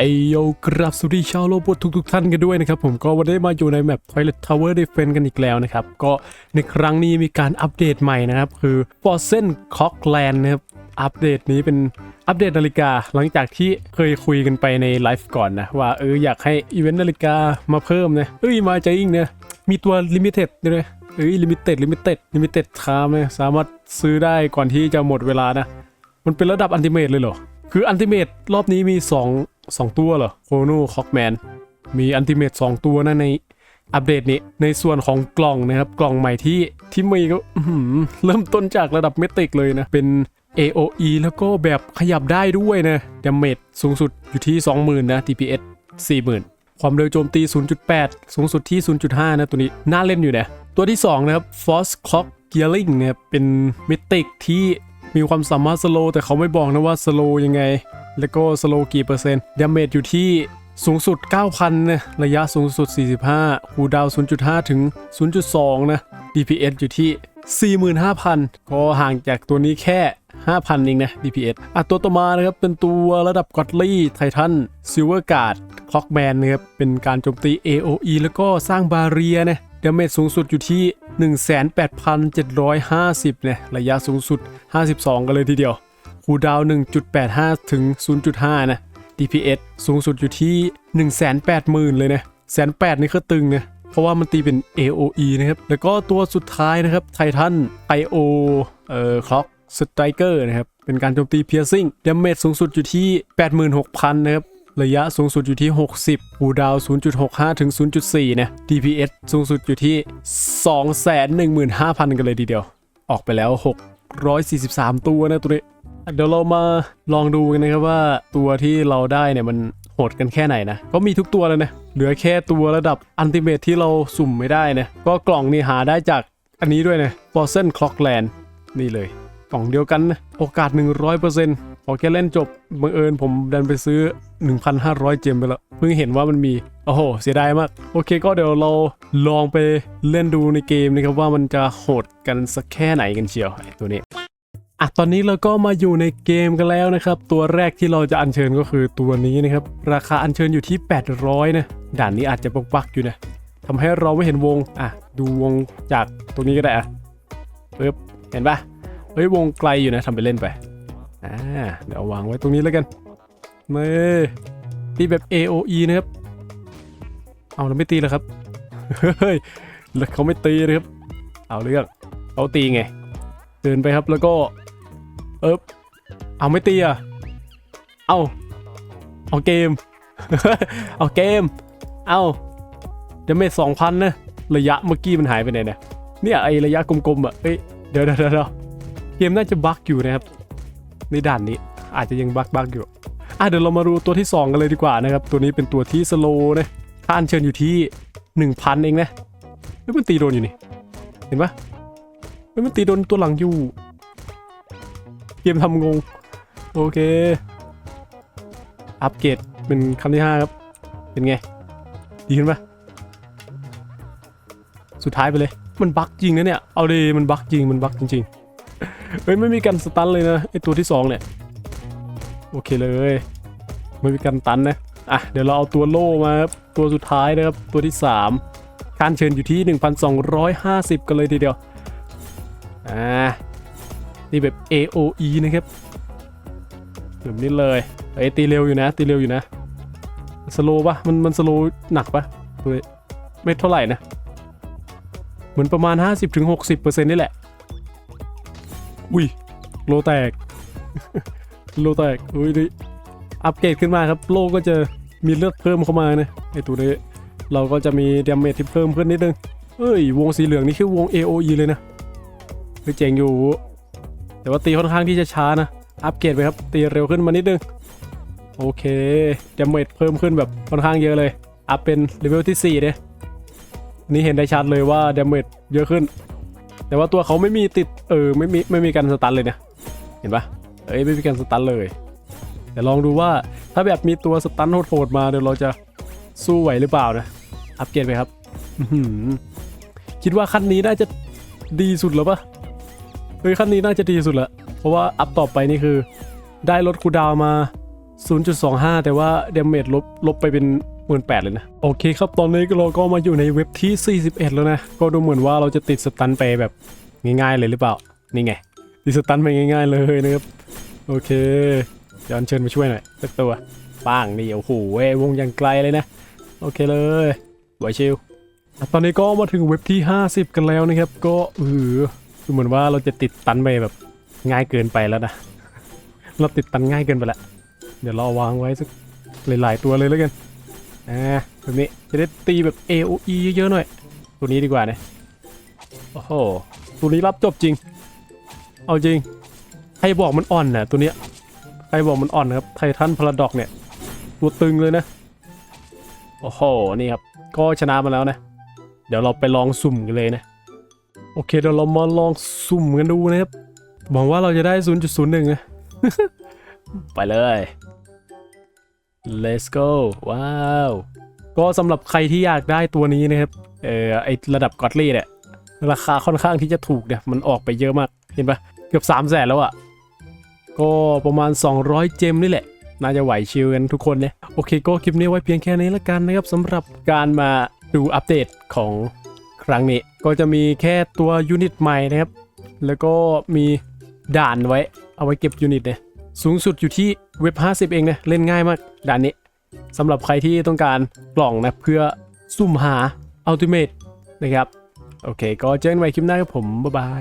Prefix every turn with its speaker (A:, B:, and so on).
A: ไอโยกราบสวัสดีชาวโลกทุกทุกๆท่านกันด้วยนะครับผมก็วันนี้มาอยู่ในแมป Toilet Tower Defense กันอีกแล้วนะครับ ก็ในครั้งนี้มีการอัปเดตใหม่นะครับ คือ f o r s e n Cockland นะครับ อัปเดตนี้เป็นอัปเดตนาฬิกาหลังจากที่เคยคุยกันไปในไลฟ์ก่อนนะ ว่าเอออยากให้อีเวนต์นาฬิกามาเพิ่มนะเอ้ยมาจริงเนี่ยมีตัวลิมิเต็ดด้วยเอ้ยลิมิเต็ดลิมิเต็ดลิมิเต็ดคามเนี่ยสามารถซื้อได้ก่อนที่จะหมดเวลานะ มันเป็นระดับอันติเมตเลยเหรอ คืออันติเมตรอบนี้มี 2 2 ตัวเหรอโคโนคอกแมนมีอันติเมต2ตัวนะในอัปเดตนี้ในส่วนของกล่องนะครับ กล่องใหม่ที่ที่มีก็เริ่มต้นจากระดับเมติกเลยนะ เป็น AOE แล้วก็แบบขยับได้ด้วยนะดาเมจสูงสุดอยู่ที่ 20,000 นะ DPS 40,000 ความเร็วโจมตี 0.8 สูงสุดที่ 0.5 นะตัวนี้น่าเล่นอยู่นะ ตัวที่ 2 นะครับ Force Clock Gearing เนี่ยเป็นเมติกที่ มีความสามารถสโลแต่เขาไม่บอกนะว่าสโลยังไง แล้วก็สโลกี่เปอร์เซ็นต์ดาเมจอยู่ที่สูงสุด 9,000นะระยะสูงสุด 45คูดาวน์0.5 ถึง 0.2 นะ DPS อยู่ที่ 45,000 ก็ห่างจากตัวนี้แค่ 5,000 เองนะ DPS อะตัวต่อมานะครับ เป็นตัวระดับกอดลี่ไททันซิลเวอร์การ์ดคล็อกแมนนะครับ เป็นการโจมตี AOE แล้วก็สร้างบาเรียนะ ดาเมจสูงสุดอยู่ที่ 18,750เนี่ยระยะสูงสุด 52 กันเลยทีเดียว คูดาวน์1.85 ถึง 0.5 นะ DPS สูงสุดอยู่ที่ 180,000 เลยนะแสนแปดนี่ก็ตึงนะเพราะว่ามันตีเป็น AOE นะครับ แล้วก็ตัวสุดท้ายนะครับไททัน IO เอ่อคล็อกสไตรเกอร์นะครับ เป็นการโจมตี piercing ดาเมจสูงสุดอยู่ที่ 86,000 นะครับ ระยะสูงสุดอยู่ที่ 60คูดาวน์0.65 ถึง 0.4 นะ DPS สูงสุดอยู่ที่ 215,000 กันเลยทีเดียว ออกไปแล้ว 643 ตัวนะตัวนี้ เดี๋ยวเรามาลองดูกันนะครับว่าตัวที่เราได้เนี่ยมันโหดกันแค่ไหนนะ ก็มีทุกตัวเลยนะ เหลือแค่ตัวระดับอันติเมทที่เราสุ่มไม่ได้นะ ก็กล่องนี่หาได้จากอันนี้ด้วยนะ f o r s e n Clockland นี่เลย กล่องเดียวกันนะ โอกาส 100% อแค่เล่นจบบังเอิญผมดันไปซื้อ 1,500 เจมไปแล้ว เพิ่งเห็นว่ามันมี โอ้โห เสียดายมาก โอเคก็เดี๋ยวเราลองไปเล่นดูในเกมนะครับว่ามันจะโหดกันสักแค่ไหนกันเชียวไอ้ตัวนี้อะตอนนี้เราก็มาอยู่ในเกมกันแล้วนะครับ ตัวแรกที่เราจะอัญเชิญก็คือตัวนี้นะครับ ราคาอัญเชิญอยู่ที่ 800 นะ ด่านนี้อาจจะบักๆอยู่นะทำให้เราไม่เห็นวง อะ ดูวงจากตรงนี้ก็ได้อะปึ๊บเห็นปะเฮ้ยวงไกลอยู่นะทำไปเล่นไป อ่าเดี๋ยววางไว้ตรงนี้แล้วกันเน่ตีแบบ AOE นะครับ เอาแล้วไม่ตีแล้วครับ เฮ้ย แล้วเขาไม่ตีเลยครับ เอาเรื่องเขาตีไง เดินไปครับแล้วก็ เอ๊บเอาไม่ตีอะ เอาเอาเกม เอาเกม เอาเดี๋ยวเมทสองพันนะ ระยะเมื่อกี้มันหายไปไหนเนี่ย เนี่ยไอระยะกลมๆอะ เอ้ย เดี๋ยวเดี๋ยวเดี๋ยวเกมน่าจะบั๊กอยู่นะครับ ในด่านนี้ อาจจะยังบักบักอยู่อะเดี๋ยวเรามาดูตัวที่ 2 กันเลยดีกว่านะครับ ตัวนี้เป็นตัวที่สโลนะค่าอัญเชิญอยู่ที่ 1,000 เองนะไม่มันตีโดนอยู่นี่ เห็นปะไม่มันตีโดนตัวหลังอยู่ เกมทำงง โอเค อัปเกรดเป็นคำที่ 5 ครับ เป็นไง ดีขึ้นปะสุดท้ายไปเลย มันบักจริงนะเนี่ย เอาดีมันบักจริง มันบักจริง ๆ เฮ้ยไม่มีการสตันเลยนะไอตัวที่2เนี่ยโอเคเลยไม่มีการตันนะอะเดี๋ยวเราเอาตัวโล่มาครับตัวสุดท้ายนะครับตัวที่3การเชิญอยู่ที่ 1,250 กันเลยทีเดียวอ่านี่แบบ AOE นะครับแบบนี้เลยเอ้ตีเร็วอยู่นะ ตีเร็วอยู่นะสโลปะมันมันสโลหนักปะไม่เท่าไหร่นะ เหมือนประมาณ 50-60%นี่แหละ อุ้ยโลแตก โลแตกอุ้ยดิอัปเกรดขึ้นมาครับโลก็จะมีเลือดเพิ่มเข้ามานะไอตัวนี้เราก็จะมีดาเมจที่เพิ่มขึ้นนิดนึงเอ้ยวงสีเหลืองนี่คือวง AOE เลยนะไม่เจ๋งอยู่ แต่ว่าตีค่อนข้างที่จะช้านะ อัปเกรดไปครับ ตีเร็วขึ้นมานิดนึง โอเคดาเมจเพิ่มขึ้นแบบค่อนข้างเยอะเลย อัพเป็นเลเวลที่4เนี่ยนนี่เห็นได้ชัดเลยว่าดาเมจเยอะขึ้น แต่ว่าตัวเขาไม่มีติดเออไม่มีไม่มีการสตันเลยเนะเห็นปะเอ้ยไม่มีการสตันเลย แต่ลองดูว่าถ้าแบบมีตัวสตันโหดๆมาเดี๋ยวเราจะสู้ไหวหรือเปล่านะอัปเกรดไปครับคิดว่าขั้นนี้น่าจะดีสุดแล้วปะเฮ้ยขั้นนี้น่าจะดีสุดละเพราะว่าอัพต่อไปนี่คือ ได้ลดคูดาวมา 0.25 แต่ว่าเดเมจลบลบไปเป็น หมื่นแปดเลยนะ โอเคครับ ตอนนี้เราก็มาอยู่ในเว็บที่ 41 แล้วนะ ก็ดูเหมือนว่าเราจะติดสตันไปแบบง่ายๆเลยหรือเปล่า นี่ไง ติดสตันไปง่าย ๆ เลยนะครับ โอเคเดี๋ยวอัญเชิญมาช่วยหน่อยสักตัวป้างนี่โอ้โหเว้ยวงยังไกลเลยนะ โอเคเลยไวชิลตอนนี้ก็มาถึงเว็บที่ 50 กันแล้วนะครับ ก็เออดูเหมือนว่าเราจะติดตันไปแบบง่ายเกินไปแล้วนะ เราติดตันง่ายเกินไปละ เดี๋ยวเราวางไว้สักหลายๆตัวเลยแล้วกัน อ่าแบบนี้จะได้ตีแบบ AOE เยอะๆหน่อย ตัวนี้ดีกว่านะโอ้โหตัวนี้รับจบจริง เอาจริง ใครบอกมันอ่อนน่ะตัวเนี้ยใครบอกมันอ่อนครับไททันพาราดอกเนี่ย ตัวตึงเลยนะ โอ้โห นี่ครับ ก็ชนะมาแล้วนะ เดี๋ยวเราไปลองสุ่มกันเลยนะ โอเคเดี๋ยวเรามาลองสุ่มกันดูนะครับหวังว่าเราจะได้ 0.01นะ ไปเลย let's go ว้าว ก็สำหรับใครที่อยากได้ตัวนี้นะครับ เออไอระดับกอตลี่เนี่ย ราคาค่อนข้างที่จะถูกเนี่ย มันออกไปเยอะมาก เห็นปะเกือบ 3 0 0แสนแล้วอะ่ะ ก็ประมาณ 200 เจมนี่แหละ น่าจะไหวชิลกันทุกคนเนี่ย โอเคก็คลิปนี้ไว้เพียงแค่นี้ละกันนะครับสำหรับการมาดูอัปเดตของครั้งนี้ ก็จะมีแค่ตัวยูนิตใหม่นะครับ แล้วก็มีด่านไว้ เอาไว้เก็บยูนิตเนี่ย สูงสุดอยู่ที่เว็บ 50 เองนะเล่นง่ายมากด่านนี้สำหรับใครที่ต้องการกล่องนะเพื่อสุ่มหาอัลติเมตนะครับ โอเค ก็เจอกันใหม่คลิปหน้าครับผม บ๊ายบาย